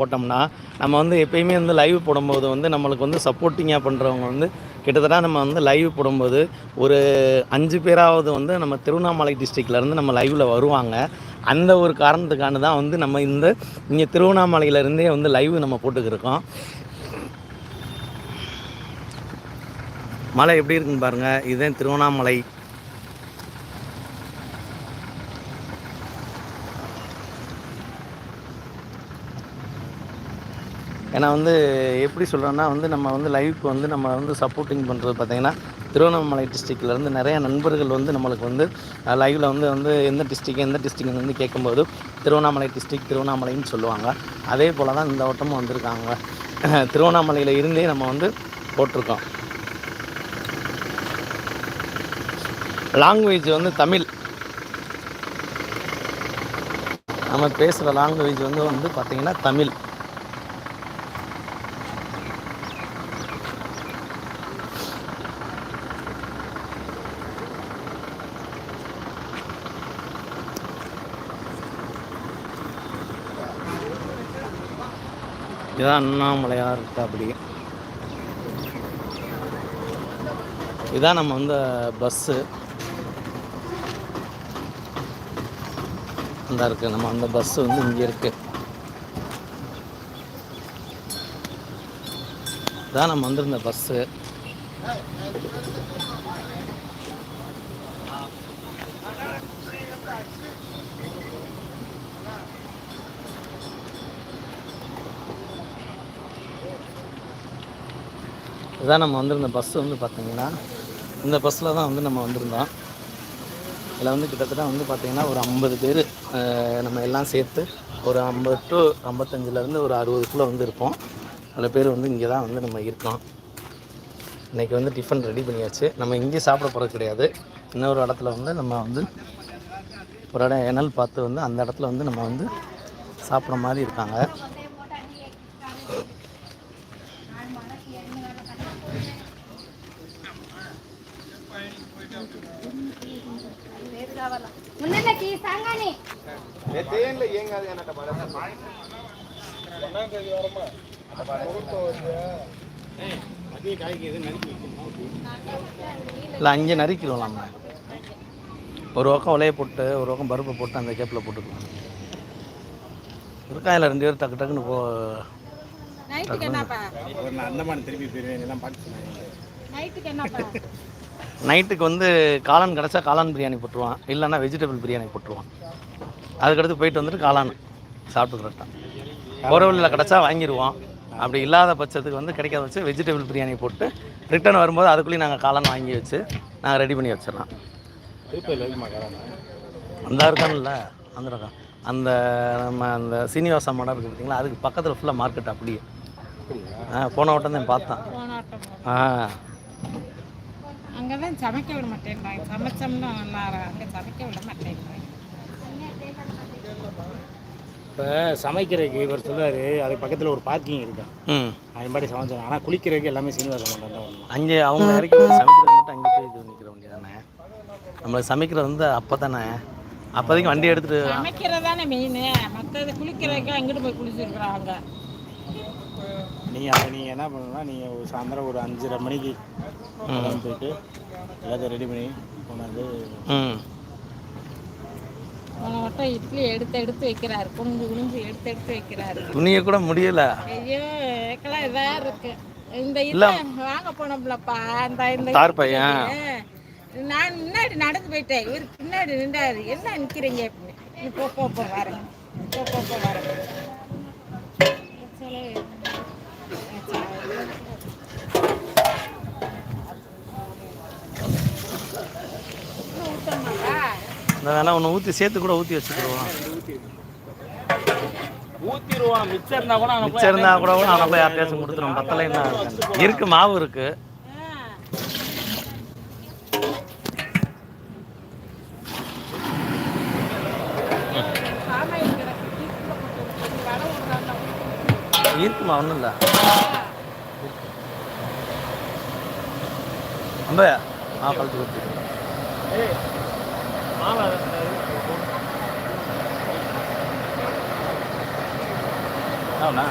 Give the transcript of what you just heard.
போட்டோம்னா நம்ம வந்து எப்பயுமே வந்து லைவ் போடும்போது வந்து நம்மளுக்கு வந்து சப்போர்ட்டிங்காக பண்ணுறவங்க வந்து கிட்டத்தட்ட நம்ம வந்து லைவ் போடும்போது ஒரு அஞ்சு பேராவது வந்து நம்ம திருவண்ணாமலை டிஸ்ட்ரிக்ட்லேருந்து நம்ம லைவில் வருவாங்க. அந்த ஒரு காரணத்துக்கான தான் வந்து நம்ம இந்த இங்கே திருவண்ணாமலையிலேருந்தே வந்து லைவ் நம்ம போட்டுக்கிருக்கோம் மலை எப்படி இருக்குன்னு பாருங்கள் இதுதான் திருவண்ணாமலை ஏன்னா வந்து எப்படி சொல்கிறேன்னா வந்து நம்ம வந்து லைவுக்கு வந்து நம்ம வந்து சப்போர்ட்டிங் பண்ணுறது பார்த்திங்கன்னா திருவண்ணாமலை டிஸ்ட்ரிக்ட்லேருந்து நிறைய நண்பர்கள் வந்து நம்மளுக்கு வந்து லைவில் வந்து வந்து எந்த டிஸ்ட்ரிக் எந்த டிஸ்ட்ரிக்ட் வந்து கேட்கும்போது திருவண்ணாமலை டிஸ்ட்ரிக் திருவண்ணாமலைன்னு சொல்லுவாங்க. அதே போல் தான் இந்த வட்டமும் வந்திருக்காங்க. திருவண்ணாமலையில் இருந்தே நம்ம வந்து போட்டிருக்கோம். லாங்குவேஜ் வந்து தமிழ். நம்ம பேசுகிற லாங்குவேஜ் வந்து வந்து பார்த்திங்கன்னா தமிழ். இதான் அண்ணாமலையார் இருக்கா அப்படி இதான் நம்ம வந்து பஸ்ஸு. இந்த இருக்கு நம்ம அந்த பஸ் வந்து இங்கே இருக்கு. இதான் நம்ம வந்திருந்த பஸ்ஸு. இதான் நம்ம வந்திருந்த பஸ்ஸு வந்து பார்த்தீங்கன்னா இந்த பஸ்ஸில் தான் வந்து நம்ம வந்திருந்தோம். இதில் வந்து கிட்டத்தட்ட வந்து பார்த்திங்கன்னா ஒரு ஐம்பது பேர் நம்ம எல்லாம் சேர்த்து ஒரு ஐம்பது டு ஐம்பத்தஞ்சிலேருந்து ஒரு அறுபதுக்குள்ளே வந்து இருப்போம். பல பேர் வந்து இங்கே தான் வந்து நம்ம இருக்கோம். இன்றைக்கி வந்து டிஃபன் ரெடி பண்ணியாச்சு. நம்ம இங்கே சாப்பிட போகிறது கிடையாது. இன்னொரு இடத்துல வந்து நம்ம வந்து ஒரு இடம் எனல் பார்த்து வந்து அந்த இடத்துல வந்து நம்ம வந்து சாப்பிட்ற மாதிரி இருக்காங்க. ముందన్నకి సంగాని இல்லை அங்கே நறுக்கிடுவோம் நம்ம ஒரு பக்கம் உலைய போட்டு ஒரு பக்கம் பருப்பை போட்டு அந்த கேப்பில் போட்டுக்கலாம் இருக்கா இல்லை ரெண்டு பேரும் டக்கு டக்குன்னு போ நைட்டுக்கு என்னப்பா அந்தமான் திருப்பி போயிருவேன் எல்லாம் பார்த்து நைட்டுக்கு என்னப்பா நைட்டுக்கு வந்து காளான் கிடச்சா காளான் பிரியாணி போட்டுருவான். இல்லைன்னா வெஜிடபிள் பிரியாணி போட்டுருவான். அதுக்கடுத்து போயிட்டு வந்துட்டு காளான் சாப்பிட்டு கரெக்டாக போகிற கிடச்சா வாங்கிடுவோம் அப்படி இல்லாத பட்சத்துக்கு வந்து கிடைக்காத வச்சு வெஜிடபிள் பிரியாணி போட்டு ரிட்டர்ன் வரும்போது அதுக்குள்ளேயும் நாங்கள் காளான் வாங்கி வச்சு நாங்கள் ரெடி பண்ணி வச்சிடலாம். திருப்பி லலிமா அந்த இருக்கான் அந்த நம்ம அந்த சீனிவாசா மடம் இருக்குது பார்த்தீங்களா அதுக்கு பக்கத்தில் ஃபுல்லாக மார்க்கெட் அப்படியே. ஆ போன வட்டம் தான் பார்த்தேன் ஆ. அங்கே தான் சமைக்க விட மாட்டேன்றாங்க. சமைச்சோம்னா நல்லா அங்கே சமைக்க விட மாட்டேன்றாங்க. இப்போ சமைக்கிறதுக்கு இவர் சொல்லுவார் அதுக்கு பக்கத்தில் ஒரு பார்க்கிங் இருக்கு. ம். அது மாதிரி சமைச்சாங்க ஆனால் குளிக்கிறதுக்கு எல்லாமே சீனிவாசம் மட்டும் தான் வரணும் அங்கே அவங்க விட்டு சமைக்கிறது மட்டும் அங்கே போய் இது நிற்கிற வண்டி தானே நம்மளுக்கு சமைக்கிறது வந்து அப்போ தானே அப்போதைக்கு வண்டி எடுத்துகிட்டு சமைக்கிறது தானே மெயின் மற்றது குளிக்கிறதுக்கு அங்கிட்டு போய் குளிச்சிருக்கிறாங்க. நீங்கள் அதை நீங்கள் என்ன பண்ணணும்னா நீங்கள் ஒரு சாயந்தரம் ஒரு அஞ்சரை மணிக்கு போயிட்டு எல்லாத்தையும் ரெடி பண்ணி கொண்டாந்து ம். போன வட்டம் இட்லி எடுத்து எடுத்து வைக்கிறாரு. குனிஞ்சு குனிஞ்சு எடுத்து எடுத்து வைக்கிறாரு. துணியை கூட முடியல. ஐயோ இதாக இருக்கு. இந்த இல்லை. வாங்க போனோம்லப்பா. இந்த இந்த தார் பையன். நான் முன்னாடி நடந்து போயிட்டேன். இவர் பின்னாடி நின்றாரு. என்ன நிற்கிறீங்க அப்படின்னு நீ போ போ போ வரேன் போ போ போ வரேன் இந்த வேணா ஒன்று ஊற்றி சேர்த்து கூட ஊற்றி வச்சுக்கிடுவோம். ஊற்றிடுவோம் மிச்சம் இருந்தால் கூட மிச்சம் இருந்தால் கூட கூட அவனை போய் யார்ட்டையாச்சும் கொடுத்துருவோம். பத்தலை என்ன இருக்கு மாவு இருக்கு. இருக்குமா ஒன்றும் இல்லை. ரொம்ப ஆ கழுத்து கொடுத்து ஆமாண்ணா